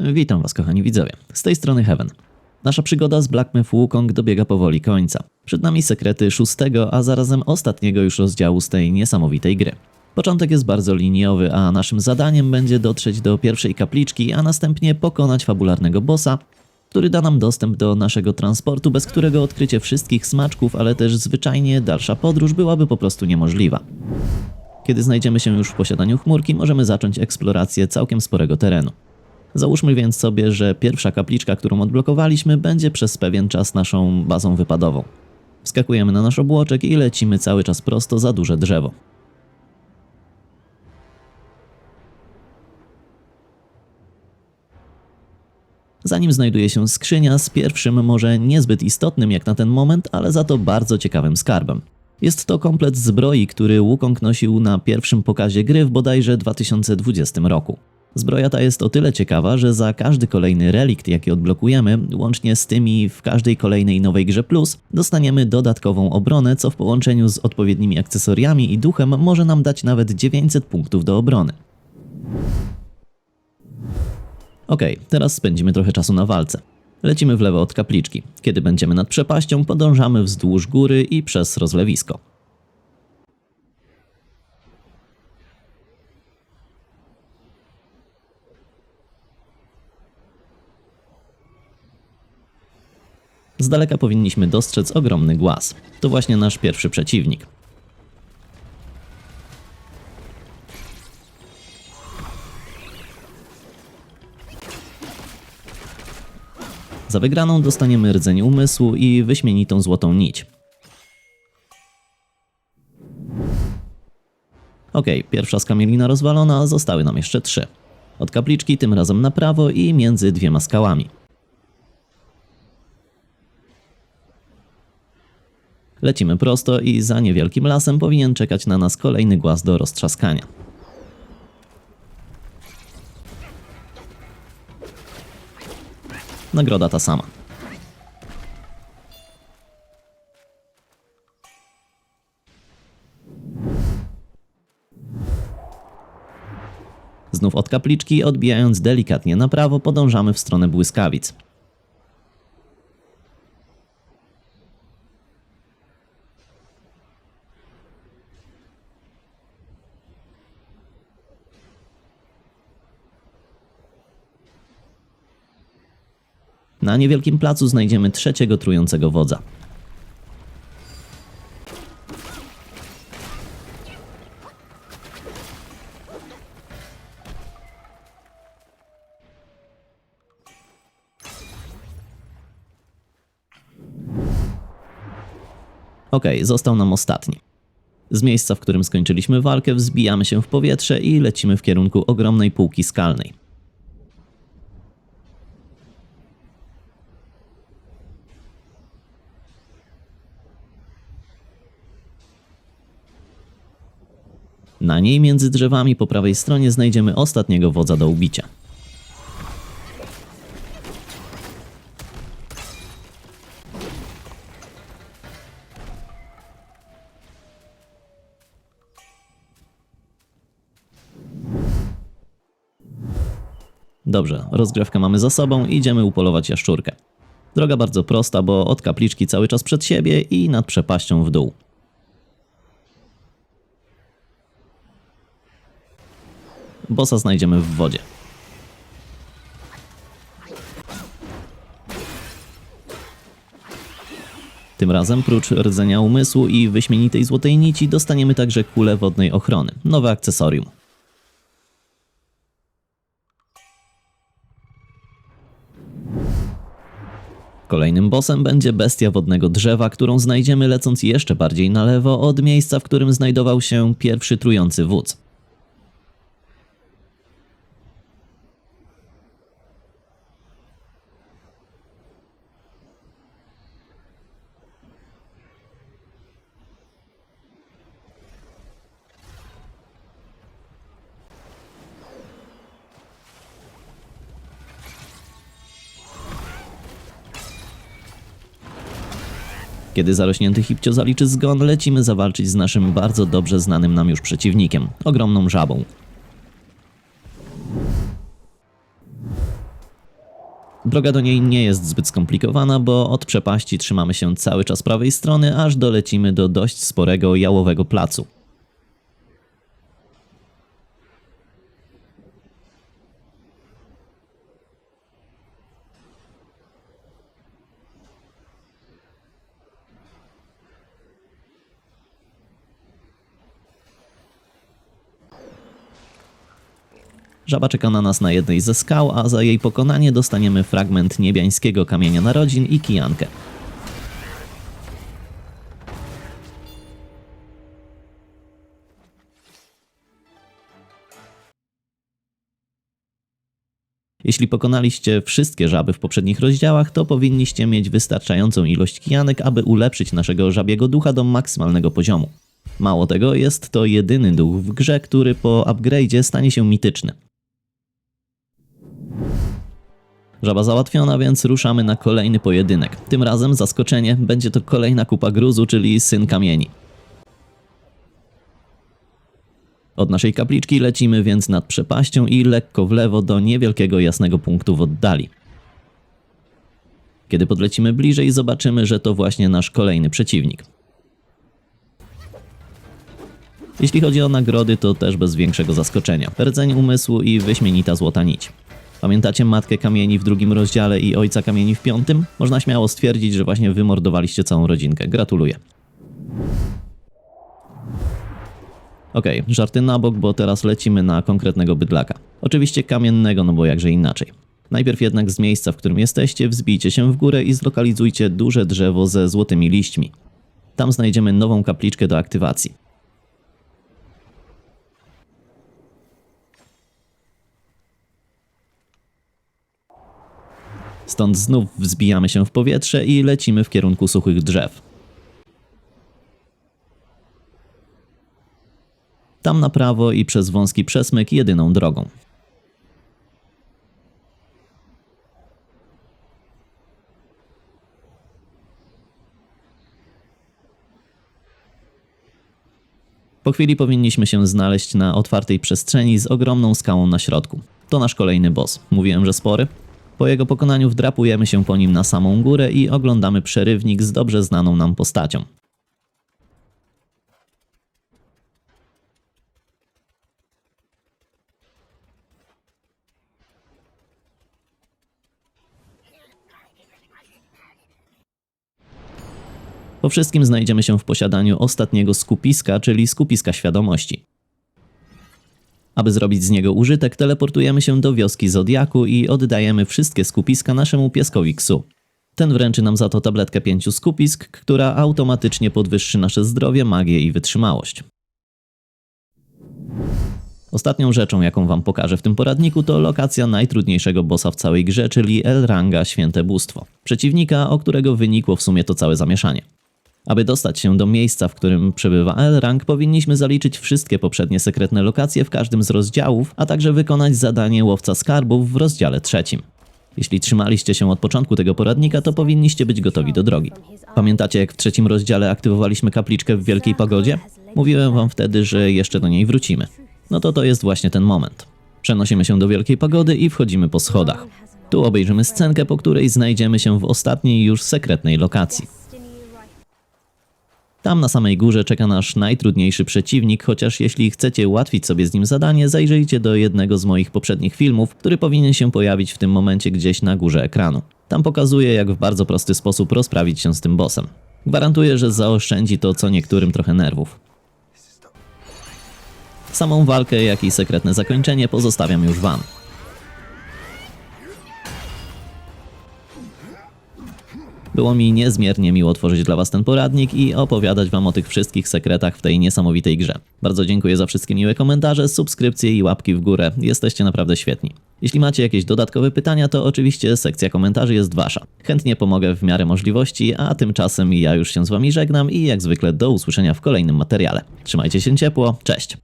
Witam Was, kochani widzowie. Z tej strony Heaven. Nasza przygoda z Black Myth Wukong dobiega powoli końca. Przed nami sekrety szóstego, a zarazem ostatniego już rozdziału z tej niesamowitej gry. Początek jest bardzo liniowy, a naszym zadaniem będzie dotrzeć do pierwszej kapliczki, a następnie pokonać fabularnego bossa, który da nam dostęp do naszego transportu, bez którego odkrycie wszystkich smaczków, ale też zwyczajnie dalsza podróż byłaby po prostu niemożliwa. Kiedy znajdziemy się już w posiadaniu chmurki, możemy zacząć eksplorację całkiem sporego terenu. Załóżmy więc sobie, że pierwsza kapliczka, którą odblokowaliśmy, będzie przez pewien czas naszą bazą wypadową. Wskakujemy na nasz obłoczek i lecimy cały czas prosto za duże drzewo. Za nim znajduje się skrzynia z pierwszym, może niezbyt istotnym jak na ten moment, ale za to bardzo ciekawym skarbem. Jest to komplet zbroi, który Wukong nosił na pierwszym pokazie gry w bodajże 2020 roku. Zbroja ta jest o tyle ciekawa, że za każdy kolejny relikt, jaki odblokujemy, łącznie z tymi w każdej kolejnej nowej grze plus, dostaniemy dodatkową obronę, co w połączeniu z odpowiednimi akcesoriami i duchem może nam dać nawet 900 punktów do obrony. Okej, teraz spędzimy trochę czasu na walce. Lecimy w lewo od kapliczki. Kiedy będziemy nad przepaścią, podążamy wzdłuż góry i przez rozlewisko. Z daleka powinniśmy dostrzec ogromny głaz. To właśnie nasz pierwszy przeciwnik. Za wygraną dostaniemy rdzeń umysłu i wyśmienitą złotą nić. Okej, pierwsza skamielina rozwalona, zostały nam jeszcze trzy. Od kapliczki tym razem na prawo i między dwiema skałami. Lecimy prosto i za niewielkim lasem powinien czekać na nas kolejny głaz do roztrzaskania. Nagroda ta sama. Znów od kapliczki, odbijając delikatnie na prawo, podążamy w stronę błyskawic. Na niewielkim placu znajdziemy trzeciego trującego wodza. Okej, został nam ostatni. Z miejsca, w którym skończyliśmy walkę, wzbijamy się w powietrze i lecimy w kierunku ogromnej półki skalnej. Na niej między drzewami po prawej stronie znajdziemy ostatniego wodza do ubicia. Dobrze, rozgrzewkę mamy za sobą idziemy upolować jaszczurkę. Droga bardzo prosta, bo od kapliczki cały czas przed siebie i nad przepaścią w dół. Bossa znajdziemy w wodzie. Tym razem, prócz rdzenia umysłu i wyśmienitej złotej nici, dostaniemy także kulę wodnej ochrony, nowe akcesorium. Kolejnym bossem będzie bestia wodnego drzewa, którą znajdziemy lecąc jeszcze bardziej na lewo od miejsca, w którym znajdował się pierwszy trujący wódz. Kiedy zarośnięty hipcio zaliczy zgon, lecimy zawalczyć z naszym bardzo dobrze znanym nam już przeciwnikiem ogromną żabą. Droga do niej nie jest zbyt skomplikowana, bo od przepaści trzymamy się cały czas prawej strony, aż dolecimy do dość sporego jałowego placu. Żaba czeka na nas na jednej ze skał, a za jej pokonanie dostaniemy fragment niebiańskiego kamienia narodzin i kijankę. Jeśli pokonaliście wszystkie żaby w poprzednich rozdziałach, to powinniście mieć wystarczającą ilość kijanek, aby ulepszyć naszego żabiego ducha do maksymalnego poziomu. Mało tego, jest to jedyny duch w grze, który po upgrade'zie stanie się mityczny. Żaba załatwiona, więc ruszamy na kolejny pojedynek. Tym razem zaskoczenie, będzie to kolejna kupa gruzu, czyli syn kamieni. Od naszej kapliczki lecimy więc nad przepaścią i lekko w lewo do niewielkiego jasnego punktu w oddali. Kiedy podlecimy bliżej, zobaczymy, że to właśnie nasz kolejny przeciwnik. Jeśli chodzi o nagrody, to też bez większego zaskoczenia. Rdzeń umysłu i wyśmienita złota nić. Pamiętacie Matkę Kamieni w drugim rozdziale i Ojca Kamieni w piątym? Można śmiało stwierdzić, że właśnie wymordowaliście całą rodzinkę. Gratuluję. Okej, żarty na bok, bo teraz lecimy na konkretnego bydlaka. Oczywiście kamiennego, no bo jakże inaczej. Najpierw jednak z miejsca, w którym jesteście, wzbijcie się w górę i zlokalizujcie duże drzewo ze złotymi liśćmi. Tam znajdziemy nową kapliczkę do aktywacji. Stąd znów wzbijamy się w powietrze i lecimy w kierunku suchych drzew. Tam na prawo i przez wąski przesmyk jedyną drogą. Po chwili powinniśmy się znaleźć na otwartej przestrzeni z ogromną skałą na środku. To nasz kolejny boss. Mówiłem, że spory? Po jego pokonaniu wdrapujemy się po nim na samą górę i oglądamy przerywnik z dobrze znaną nam postacią. Po wszystkim znajdziemy się w posiadaniu ostatniego skupiska, czyli skupiska świadomości. Aby zrobić z niego użytek, teleportujemy się do wioski Zodiaku i oddajemy wszystkie skupiska naszemu pieskowi Ksu. Ten wręczy nam za to tabletkę pięciu skupisk, która automatycznie podwyższy nasze zdrowie, magię i wytrzymałość. Ostatnią rzeczą, jaką wam pokażę w tym poradniku, to lokacja najtrudniejszego bossa w całej grze, czyli Elranga Święte Bóstwo. Przeciwnika, o którego wynikło w sumie to całe zamieszanie. Aby dostać się do miejsca, w którym przebywa Elrang, powinniśmy zaliczyć wszystkie poprzednie sekretne lokacje w każdym z rozdziałów, a także wykonać zadanie łowca skarbów w rozdziale trzecim. Jeśli trzymaliście się od początku tego poradnika, to powinniście być gotowi do drogi. Pamiętacie, jak w trzecim rozdziale aktywowaliśmy kapliczkę w Wielkiej Pagodzie? Mówiłem wam wtedy, że jeszcze do niej wrócimy. No to to jest właśnie ten moment. Przenosimy się do Wielkiej Pagody i wchodzimy po schodach. Tu obejrzymy scenkę, po której znajdziemy się w ostatniej już sekretnej lokacji. Tam na samej górze czeka nasz najtrudniejszy przeciwnik, chociaż jeśli chcecie ułatwić sobie z nim zadanie, zajrzyjcie do jednego z moich poprzednich filmów, który powinien się pojawić w tym momencie gdzieś na górze ekranu. Tam pokazuję, jak w bardzo prosty sposób rozprawić się z tym bossem. Gwarantuję, że zaoszczędzi to co niektórym trochę nerwów. Samą walkę, jak i sekretne zakończenie pozostawiam już Wam. Było mi niezmiernie miło tworzyć dla Was ten poradnik i opowiadać Wam o tych wszystkich sekretach w tej niesamowitej grze. Bardzo dziękuję za wszystkie miłe komentarze, subskrypcje i łapki w górę. Jesteście naprawdę świetni. Jeśli macie jakieś dodatkowe pytania, to oczywiście sekcja komentarzy jest Wasza. Chętnie pomogę w miarę możliwości, a tymczasem ja już się z Wami żegnam i jak zwykle do usłyszenia w kolejnym materiale. Trzymajcie się ciepło, cześć!